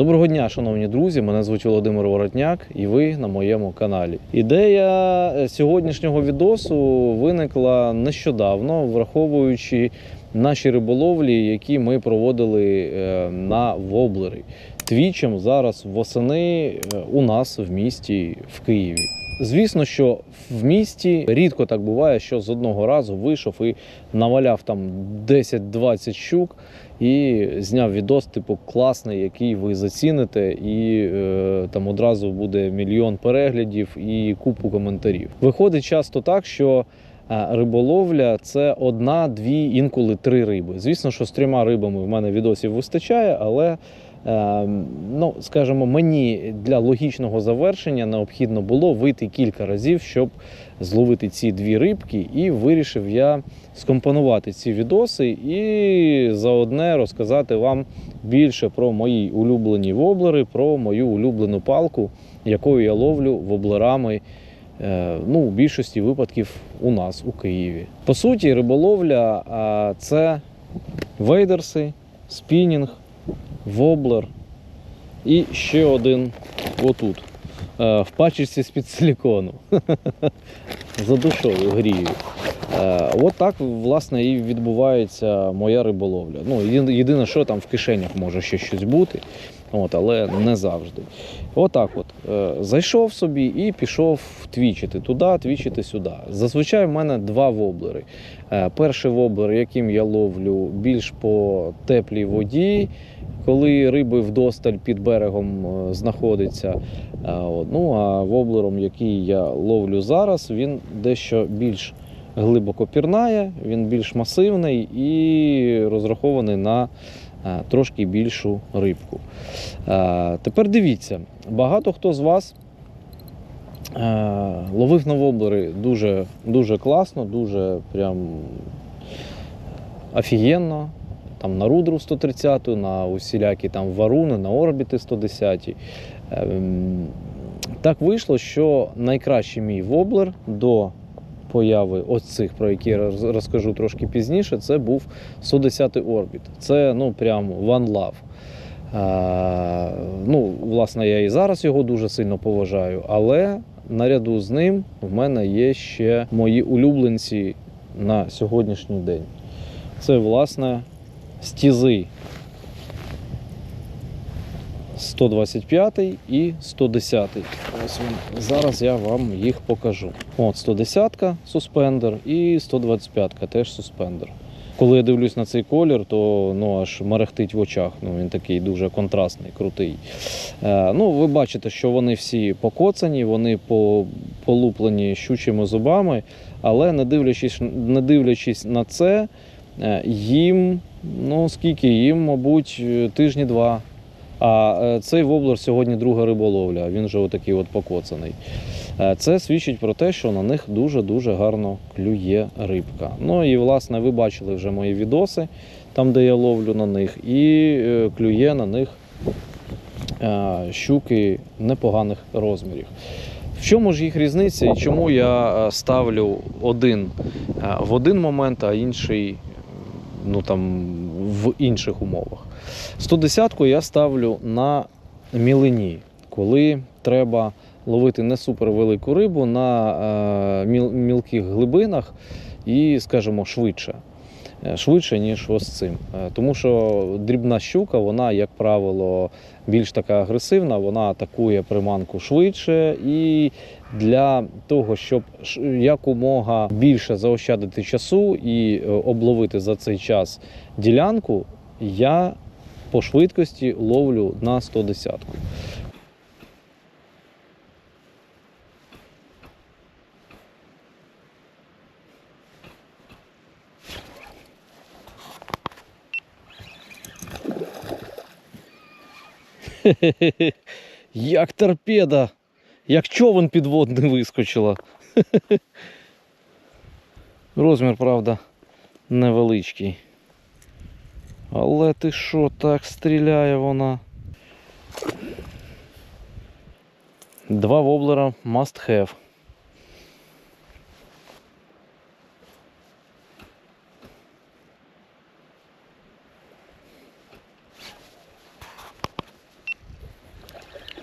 Доброго дня, шановні друзі. Мене звуть Володимир Воротняк, і ви на моєму каналі. Ідея е, сьогоднішнього відосу виникла нещодавно, враховуючи наші риболовлі, які ми проводили е, на воблери. Твічем зараз восени е, у нас в місті в Києві. Звісно, що в місті рідко так буває, що з одного разу вийшов і наваляв там 10-20 щук і зняв відос, типу, класний, який ви заціните, і е, там одразу буде мільйон переглядів і купу коментарів. Виходить часто так, що е, риболовля це одна, дві, інколи три риби. Звісно, що з трьома рибами в мене відосів вистачає, але. Е, ну, скажімо, мені для логічного завершення необхідно було вийти кілька разів, щоб зловити ці дві рибки, і вирішив я скомпонувати ці відоси і заодне розказати вам більше про мої улюблені воблери, про мою улюблену палку, якою я ловлю воблерами. е, Ну, в більшості випадків у нас у Києві. По суті, риболовля це вейдерси, спінінг, воблер і ще один отут. е, В пачечці з-під силікону. За душою грію. Е, От так, власне, і відбувається моя риболовля. Ну, єдине, що там в кишенях може ще щось бути, от, але не завжди. Отак от. Е, Зайшов собі і пішов твічити туди, твічити сюди. Зазвичай в мене два воблери. Е, Перший воблер, яким я ловлю більш по теплій воді, коли риби вдосталь під берегом знаходиться. От. Ну а воблером, який я ловлю зараз, він дещо більш глибоко пірнає, він більш масивний і розрахований на е, трошки більшу рибку. Е, Тепер дивіться, багато хто з вас е, ловив на воблери дуже, дуже класно, дуже прям офігенно. Там на рудру 130, на усілякі там варуни, на орбіти 110. Ем, Так вийшло, що найкращий мій воблер до появи ось цих, про які я розкажу трошки пізніше, це був 110 орбіт. Це ну прям one love. Е, ну, власне, я і зараз його дуже сильно поважаю, але наряду з ним в мене є ще мої улюбленці на сьогоднішній день. Це, власне, стізи 125 і 110. Ось він. Зараз я вам їх покажу. От 110 суспендер і 125 теж суспендер. Коли я дивлюсь на цей колір, то ну аж мерехтить в очах. Ну він такий дуже контрастний, крутий. Е, ну, ви бачите, що вони всі покоцані, вони по, полуплені щучими зубами, але не дивлячись, не дивлячись на це, е, їм, ну скільки їм, мабуть, тижні два. А е, цей воблер сьогодні друга риболовля, він вже отакий от покоцаний. Е, Це свідчить про те, що на них дуже-дуже гарно клює рибка. Ну і власне ви бачили вже мої відоси, там де я ловлю на них, і е, клює на них щуки непоганих розмірів. В чому ж їх різниця і чому я ставлю один в один момент, а інший ну, там, в інших умовах? 110-ку я ставлю на мілині, коли треба ловити не супервелику рибу на е, мілких глибинах і, скажімо, швидше. Е, Швидше, ніж ось цим. Е, Тому що дрібна щука, вона, як правило, більш така агресивна, вона атакує приманку швидше. І для того, щоб якомога більше заощадити часу і обловити за цей час ділянку, я по швидкості ловлю на 110. Як торпеда, як човен підводний вискочила. Розмір, правда, невеличкий. Але ти що, так стріляє вона? Два воблера must have.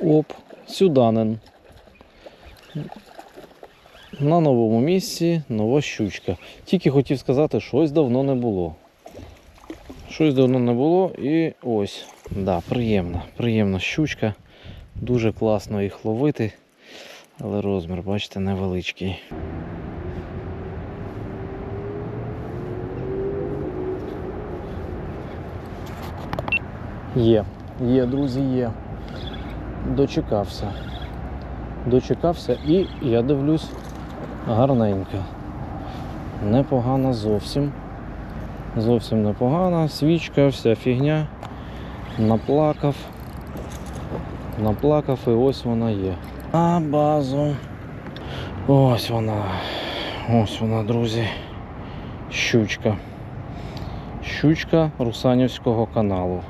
Оп, сюданин. На новому місці нова щучка. Тільки хотів сказати, щось давно не було. Щось давно не було і ось. Да, приємна, приємна щучка. Дуже класно їх ловити. Але розмір, бачите, невеличкий. Є, є, друзі, є. Дочекався. Дочекався і я дивлюсь гарненько. Непогано зовсім. Зовсім непогано. Свічка, вся фігня. Наплакав. Наплакав і ось вона є. А базу. Ось вона. Ось вона, друзі. Щучка. Щучка Русанівського каналу.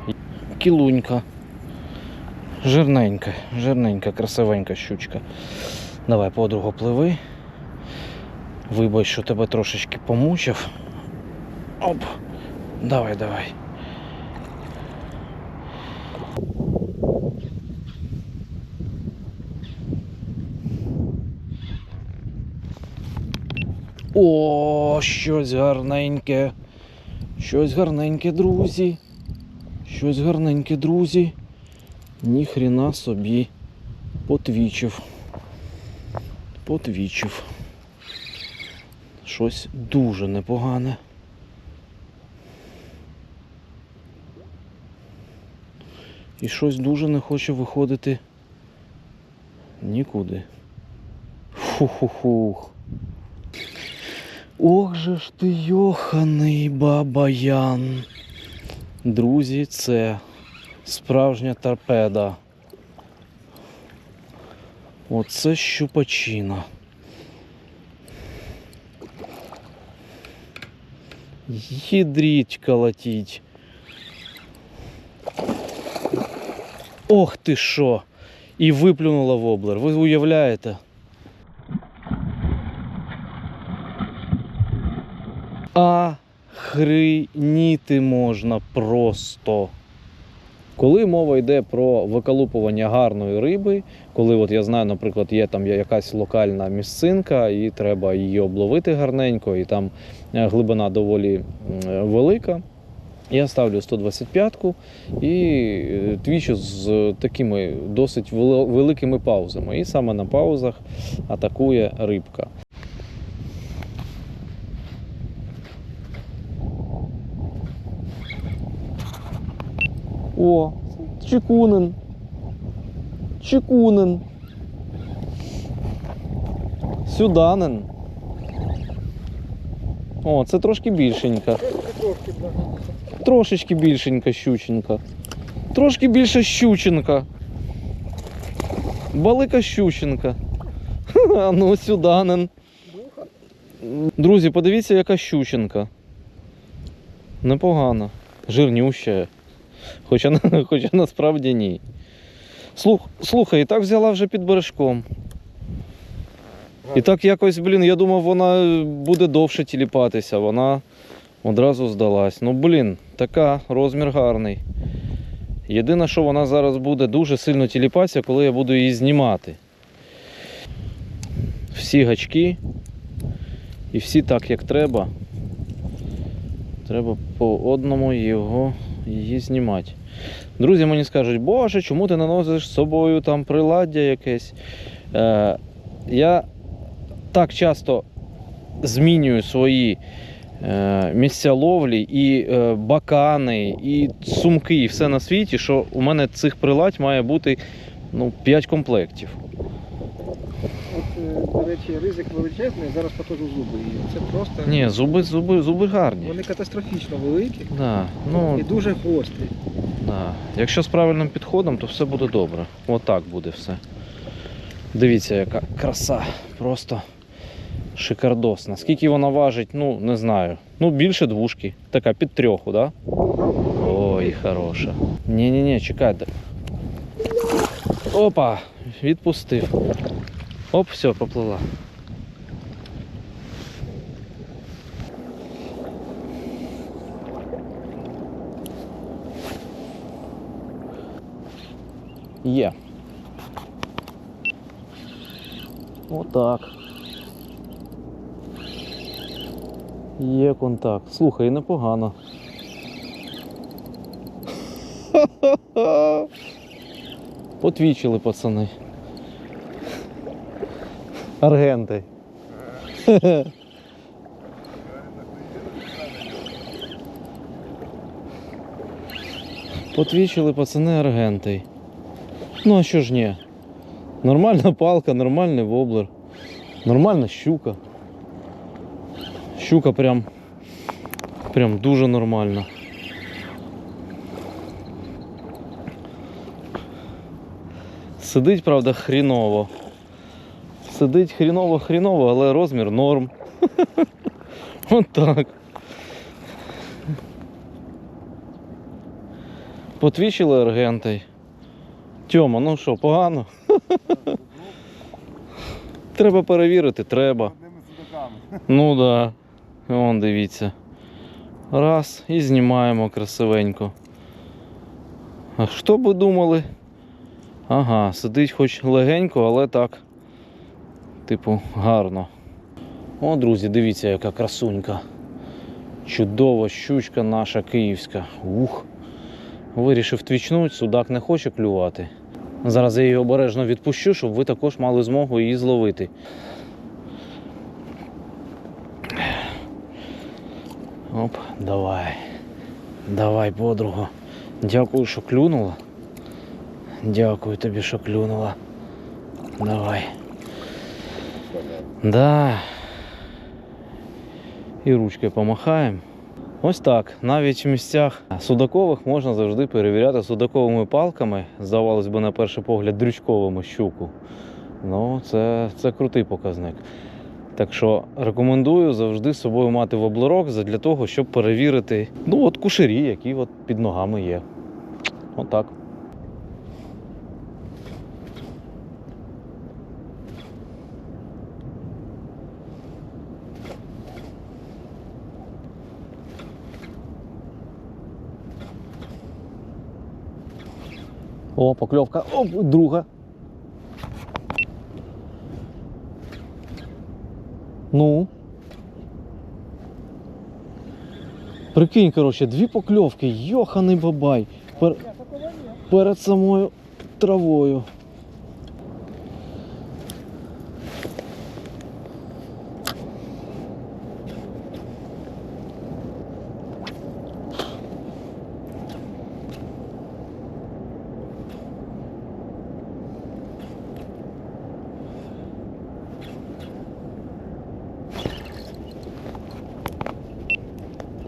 Кілунька. Жирненька, жирненька, красивенька щучка. Давай подругу пливи. Вибач, що тебе трошечки помучив. Оп. Давай, давай. О, щось гарненьке. Щось гарненьке, друзі. Щось гарненьке, друзі. Ніхрена собі потвічив. Потвічив. Щось дуже непогане. І щось дуже не хоче виходити нікуди. Фу-ху-хух. Ох же ж ти йоханий бабаян. Друзі, це справжня торпеда. Оце щупачина. Їдріть колотіть. Ох ти що! І виплюнула воблер. Ви уявляєте? Охреніти можна просто. Коли мова йде про виколупування гарної риби, коли от я знаю, наприклад, є там якась локальна місцинка, і треба її обловити гарненько, і там е, глибина доволі велика. Я ставлю 125-ку і е, твічу з такими досить великими паузами. І саме на паузах атакує рибка. О, чекунин. Чекунин. Сюданин. О, це трошки більшенька. Трошечки більшенька щученька. Трошки більше щученка. Балика щученка. А ну, сюданин. Друзі, подивіться, яка щученка. Непогано. Жирнюща. Хоча, хоча насправді ні. Слух, слухай, і так взяла вже під бережком. І так якось, блін, я думав, вона буде довше тіліпатися. Вона одразу здалась. Ну, блін, така розмір гарний. Єдине, що вона зараз буде дуже сильно тіліпатися, коли я буду її знімати. Всі гачки і всі так, як треба. Треба по одному його її знімати. Друзі мені скажуть, боже, чому ти не носиш з собою там приладдя якесь? Е, я так часто змінюю свої е, місця ловлі, і е, бакани, і сумки, і все на світі, що у мене цих приладь має бути ну, 5 комплектів. От, е, до речі, ризик величезний, зараз покажу зуби. І це просто Ні, зуби, зуби, зуби гарні. вони катастрофічно великі Да, ну, і дуже гострі. Да. Якщо з правильним підходом, то все буде добре. Отак буде все. Дивіться, яка краса. Просто шикардосна. Скільки вона важить, ну не знаю. Ну, більше двушки. Така під трьоху, да? Ой, хороша. Ні-ні-ні, чекайте. Опа! Відпустив. Оп, все, поплила. Є. Отак. Є контакт. Слухай, непогано. Потвічили пацани. Аргенти. Потвічили пацани аргенти. Ну а що ж ні? Нормальна палка, нормальний воблер, нормальна щука. Щука прям, прям дуже нормальна. Сидить, правда, хріново. Сидить хріново-хріново, але розмір норм. От так. Потвічили аргентей. Тьома, ну що, погано? Треба перевірити, треба. Ну да. Вон дивіться. Раз і знімаємо красивенько. А що б ви думали? Ага, сидить хоч легенько, але так. Типу, гарно. О, друзі, дивіться, яка красунька. Чудова щучка наша київська. Ух. Вирішив твічнуть, судак не хоче клювати. Зараз я її обережно відпущу, щоб ви також мали змогу її зловити. Оп, давай. Давай, подруга. Дякую, що клюнула. Дякую тобі, що клюнула. Давай. Да. І ручкою помахаємо. Ось так. Навіть в місцях судакових можна завжди перевіряти судаковими палками, здавалось би, на перший погляд, дрючковими щуку. Ну, це, це крутий показник. Так що рекомендую завжди з собою мати воблерок для того, щоб перевірити ну, от кушері, які от під ногами є. Отак. О, покльовка. Оп, друга. Ну. Прикинь, коротше, дві покльовки, йоханий бабай. Пер... Перед самою травою.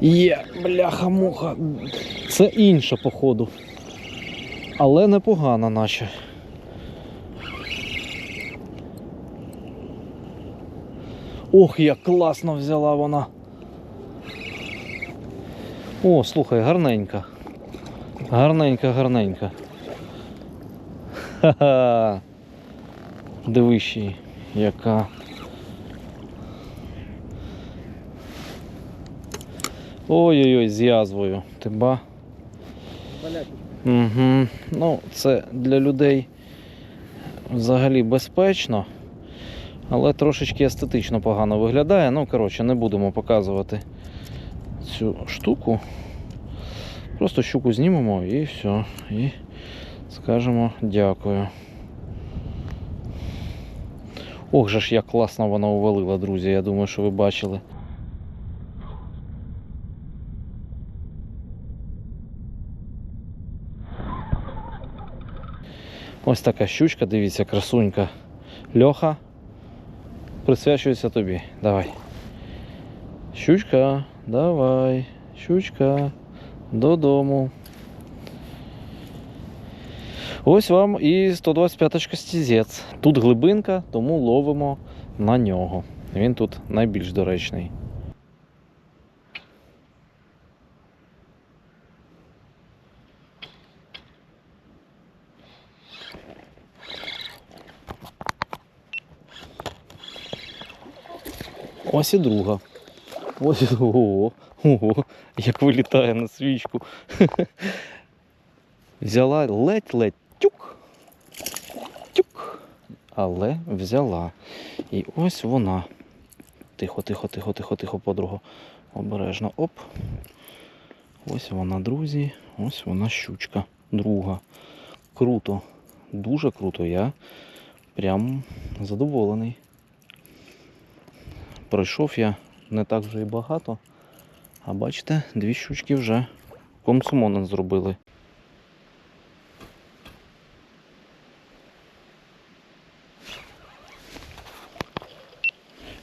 Є, бляха-муха. Це інша, походу. Але непогана наче. Ох, як класно взяла вона. О, слухай, гарненька. Гарненька, гарненька. Ха-ха. Дивищі, яка. Ой-ой-ой, з язвою. Ти ба. Угу. Ну, це для людей взагалі безпечно, але трошечки естетично погано виглядає. Ну, коротше, не будемо показувати цю штуку. Просто щуку знімемо і все. І скажемо дякую. Ох же ж, як класно вона увалила, друзі. Я думаю, що ви бачили. Ось така щучка, дивіться, красунька. Льоха. Присвячується тобі. Давай. Щучка, давай. Щучка. Додому. Ось вам і 125 стізець. Тут глибинка, тому ловимо на нього. Він тут найбільш доречний. Ось і друга. Ось ого, ого, як вилітає на свічку. Взяла ледь-ледь тюк. Тюк. але взяла. І ось вона. Тихо, тихо, тихо, тихо, тихо, подруга. Обережно. Оп. Ось вона, друзі. Ось вона щучка. Друга. Круто. Дуже круто. Я прям задоволений. Пройшов я не так вже і багато. А бачите, дві щучки вже комсомонен зробили.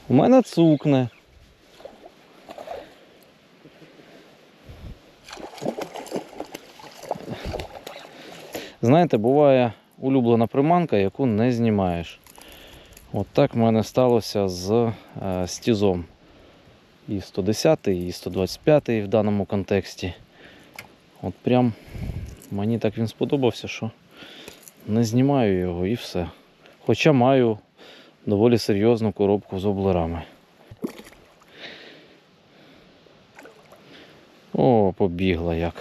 У мене цукне. Знаєте, буває улюблена приманка, яку не знімаєш. От так в мене сталося з е, стізом. І 110, і 125 в даному контексті. От прям мені так він сподобався, що не знімаю його і все. Хоча маю доволі серйозну коробку з облерами. О, побігла як.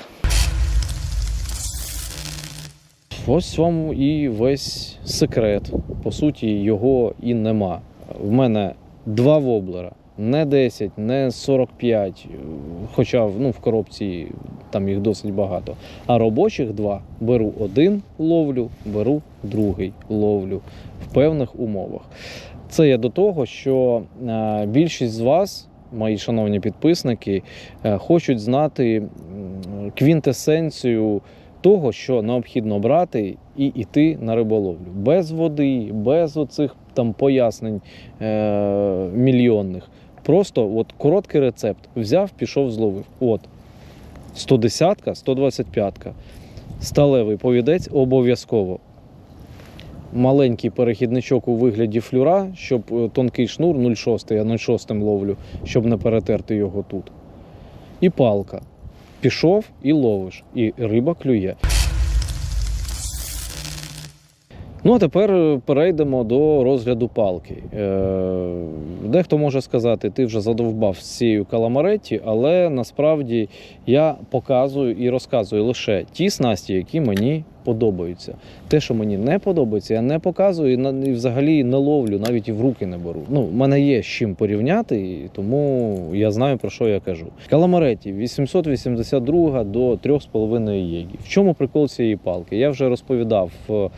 Ось вам і весь секрет. По суті, його і нема. В мене два воблера. Не 10, не 45, хоча ну, в коробці там їх досить багато. А робочих два. Беру один ловлю, беру другий ловлю в певних умовах. Це я до того, що е, більшість з вас, мої шановні підписники, е, хочуть знати квінтесенцію того, що необхідно брати і йти на риболовлю. Без води, без оцих там пояснень е- мільйонних. Просто от короткий рецепт. Взяв, пішов, зловив. От. 110-ка, 125-ка. Сталевий повідець обов'язково. Маленький перехідничок у вигляді флюра, щоб е, тонкий шнур 0,6, я 0,6 ловлю, щоб не перетерти його тут. І палка. Пішов і ловиш, і риба клює. Ну, а тепер е, перейдемо до розгляду палки. Е, Дехто може сказати, ти вже задовбав з цією каламаретті, але насправді я показую і розказую лише ті снасті, які мені подобаються. Те, що мені не подобається, я не показую і, взагалі не ловлю, навіть і в руки не беру. Ну, в мене є з чим порівняти, тому я знаю про що я кажу. Каламареті 882 до 3,5 єгі. В чому прикол цієї палки? Я вже розповідав в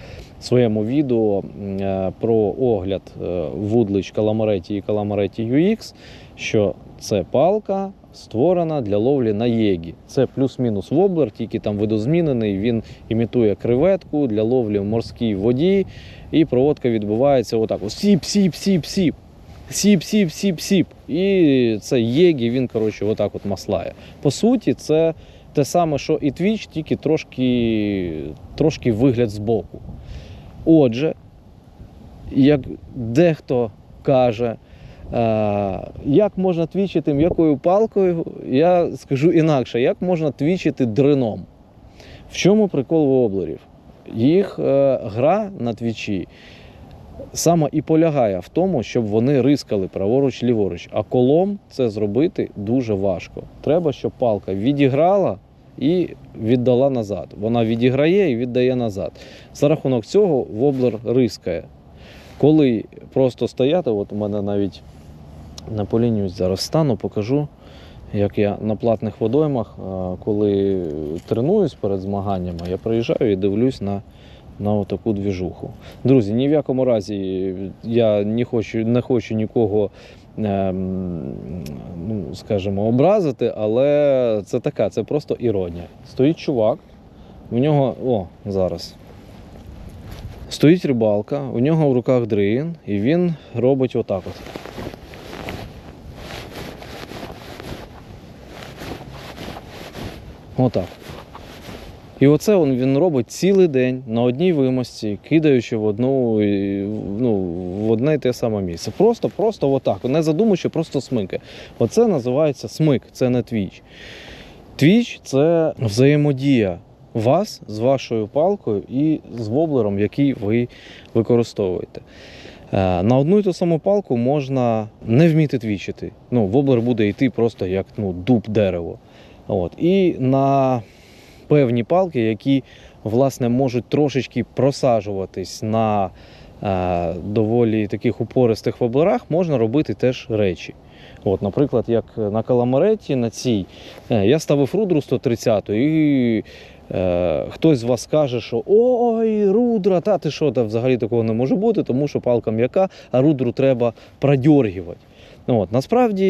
своєму відео е, про огляд е, вудлич Каламареті і Каламареті UX, що це палка створена для ловлі на єгі. Це плюс-мінус воблер, тільки там видозмінений. Він імітує креветку для ловлі в морській воді, і проводка відбувається отак: сіп, сіп, сіп, сіп. Сіп, сіп, сіп, сіп. І це єгі, він, коротше, отак от маслає. По суті, це те саме, що і твіч, тільки трошки, трошки вигляд збоку. Отже, як дехто каже, е, як можна твічити м'якою палкою, я скажу інакше, як можна твічити дрином. В чому прикол воблерів? Їх е, гра на твічі саме і полягає в тому, щоб вони рискали праворуч ліворуч. А колом це зробити дуже важко. Треба, щоб палка відіграла і віддала назад. Вона відіграє і віддає назад. За рахунок цього воблер рискає. Коли просто стояти, от у мене навіть на полінію зараз стану, покажу, як я на платних водоймах, коли тренуюсь перед змаганнями, я приїжджаю і дивлюсь на, на отаку двіжуху. Друзі, ні в якому разі я не хочу, не хочу нікого. Ем, Ну, скажімо, образити, але це така, це просто іронія. Стоїть чувак, у нього, о, зараз. Стоїть рибалка, у нього в руках дрин, і він робить отак от. Отак. І оце він, він робить цілий день на одній вимості, кидаючи в одну, і, ну, в одне й те саме місце. Просто, просто отак. Не задумуючи, просто смики. Оце називається смик, це не твіч. Твіч це взаємодія вас з вашою палкою і з воблером, який ви використовуєте. Е, На одну і ту саму палку можна не вміти твічити. Ну, воблер буде йти просто як ну, дуб дерево. От. І на певні палки, які власне можуть трошечки просаджуватись на е, доволі таких упористих воблерах можна робити теж речі. От, наприклад, як на каламареті на цій е, я ставив рудру 130 і е, хтось з вас каже, що ой, рудра, та ти що, та взагалі такого не може бути, тому що палка м'яка, а рудру треба продьоргувати. Ну, От, насправді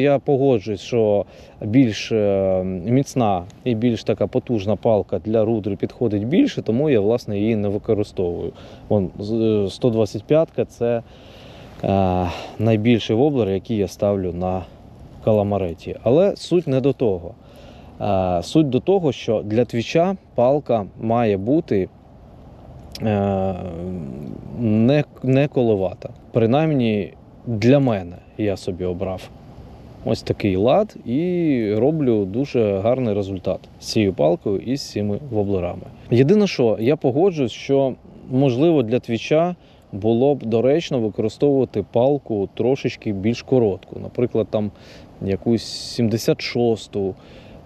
я погоджуюсь, що більш е, міцна і більш така потужна палка для рудри підходить більше, тому я власне її не використовую. Вон, з- е, 125-ка це е, найбільший воблер, який я ставлю на каламареті. Але суть не до того. Е, Суть до того, що для твіча палка має бути е, не, не коловата. Принаймні для мене я собі обрав ось такий лад і роблю дуже гарний результат з цією палкою і з цими воблерами. Єдине, що я погоджуюсь, що можливо для твіча було б доречно використовувати палку трошечки більш коротку, наприклад, там якусь 76-ту,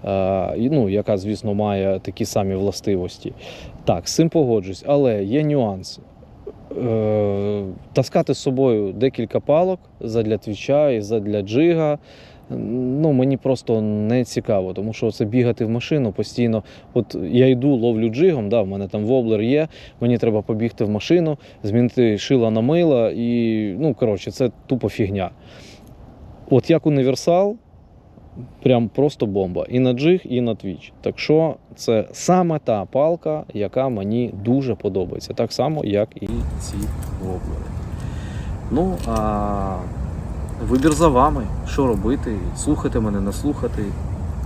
е, ну, яка, звісно, має такі самі властивості. Так, з цим погоджуюсь, але є нюанс. Е, таскати з собою декілька палок задля твіча і задля джига. Ну, мені просто не цікаво, тому що це бігати в машину постійно. От я йду, ловлю джигом, да, в мене там воблер є, мені треба побігти в машину, змінити шила на мила, і ну, коротше, це тупо фігня. От як універсал, прям просто бомба. І на джиг, і на твіч. Так що це саме та палка, яка мені дуже подобається. Так само, як і ці воблери. Ну, а вибір за вами, що робити, слухати мене, не слухати,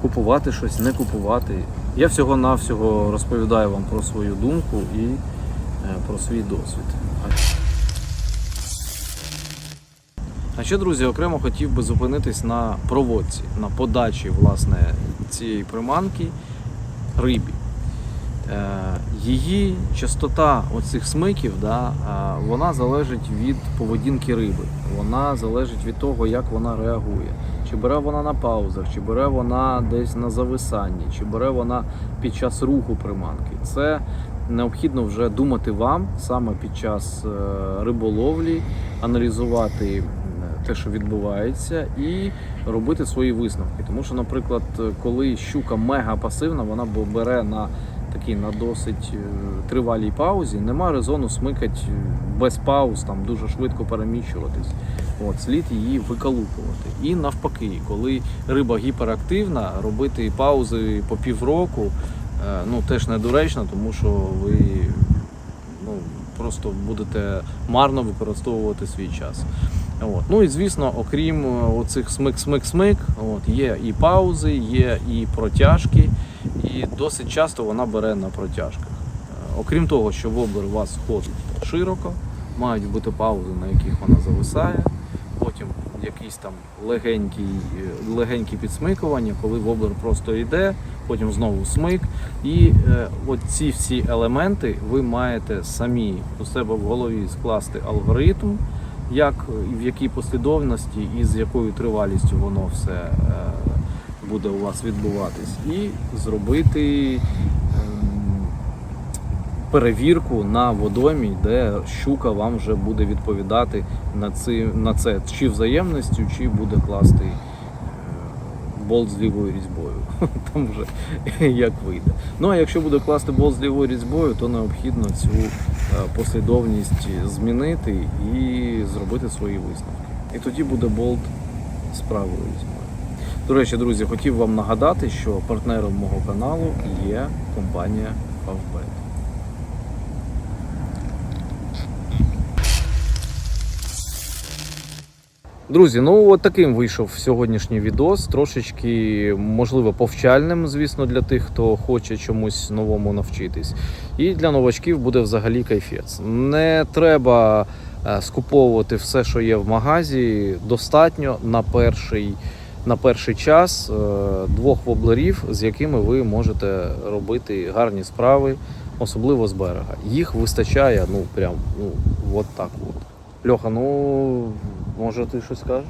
купувати щось, не купувати. Я всього-навсього розповідаю вам про свою думку і е, про свій досвід. А ще, друзі, окремо хотів би зупинитись на проводці, на подачі власне цієї приманки рибі. Е, Її частота оцих смиків, да, е, вона залежить від поведінки риби. Вона залежить від того, як вона реагує. Чи бере вона на паузах, чи бере вона десь на зависанні, чи бере вона під час руху приманки. Це необхідно вже думати вам саме під час е, риболовлі, аналізувати те, що відбувається, і робити свої висновки. Тому що, наприклад, коли щука мега пасивна, вона бере на такій на досить е, тривалій паузі, нема резону смикати без пауз, там дуже швидко переміщуватись. От, слід її викалупувати. І навпаки, коли риба гіперактивна, робити паузи по півроку е, ну, теж недоречно, тому що ви ну, просто будете марно використовувати свій час. От. Ну і звісно, окрім е, оцих смик-смик-смик, от, є і паузи, є і протяжки, і досить часто вона бере на протяжках. Е, Окрім того, що воблер у вас ходить широко, мають бути паузи, на яких вона зависає, потім якісь там легенькі, е, легенькі підсмикування, коли воблер просто йде, потім знову смик. І е, от ці всі елементи ви маєте самі у себе в голові скласти алгоритм, як в якій послідовності і з якою тривалістю воно все е, буде у вас відбуватись, і зробити ем, перевірку на водомі, де щука вам вже буде відповідати на це, чи взаємністю, чи буде класти болт з лівою різьбою. Там вже як вийде. Ну а якщо буде класти болт з лівою різьбою, то необхідно цю е, послідовність змінити і зробити свої висновки. І тоді буде болт з правою різьбою. До речі, друзі, хотів вам нагадати, що партнером мого каналу є компанія Favbet. Друзі, ну от таким вийшов сьогоднішній відос. Трошечки, можливо, повчальним, звісно, для тих, хто хоче чомусь новому навчитись. І для новачків буде взагалі кайфець. Не треба е, скуповувати все, що є в магазі. Достатньо на перший, на перший час е, двох воблерів, з якими ви можете робити гарні справи, особливо з берега. Їх вистачає, ну прям ну, от так от. Льоха, ну може ти щось скажеш?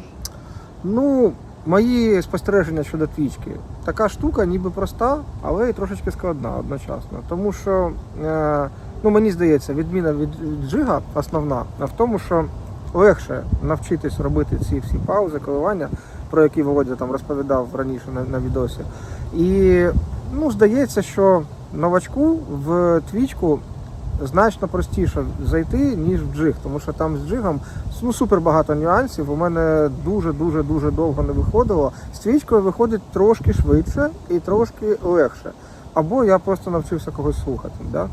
Ну, мої спостереження щодо твічки. Така штука ніби проста, але і трошечки складна одночасно. Тому що е, ну мені здається, відміна від джига основна в тому, що легше навчитись робити ці всі паузи, коливання, про які Володя там розповідав раніше на, на відосі. І ну, здається, що новачку в твічку значно простіше зайти, ніж в джиг, тому що там з джигом ну, супер багато нюансів. У мене дуже дуже довго не виходило. З твічкою виходить трошки швидше і трошки легше. Або я просто навчився когось слухати. Да?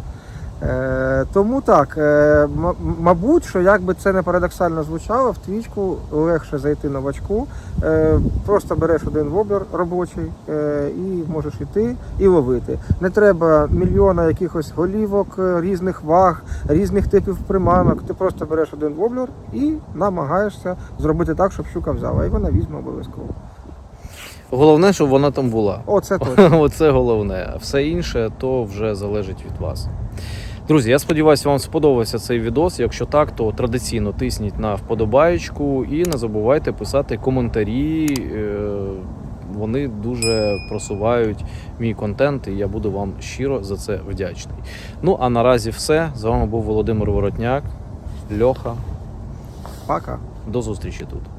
Е, тому так, е, мабуть, що як би це не парадоксально звучало, в твічку легше зайти новачку. Е, просто береш один воблер робочий е, і можеш йти і ловити. Не треба мільйона якихось голівок, різних ваг, різних типів приманок. Ти просто береш один воблер і намагаєшся зробити так, щоб щука взяла. І вона візьме обов'язково. Головне, щоб вона там була. О, це точно. Оце головне. А все інше то вже залежить від вас. Друзі, я сподіваюся, вам сподобався цей відос. Якщо так, то традиційно тисніть на вподобаєчку і не забувайте писати коментарі. Е, Вони дуже просувають мій контент, і я буду вам щиро за це вдячний. Ну а наразі все. З вами був Володимир Воротняк, Льоха. Пока. До зустрічі тут.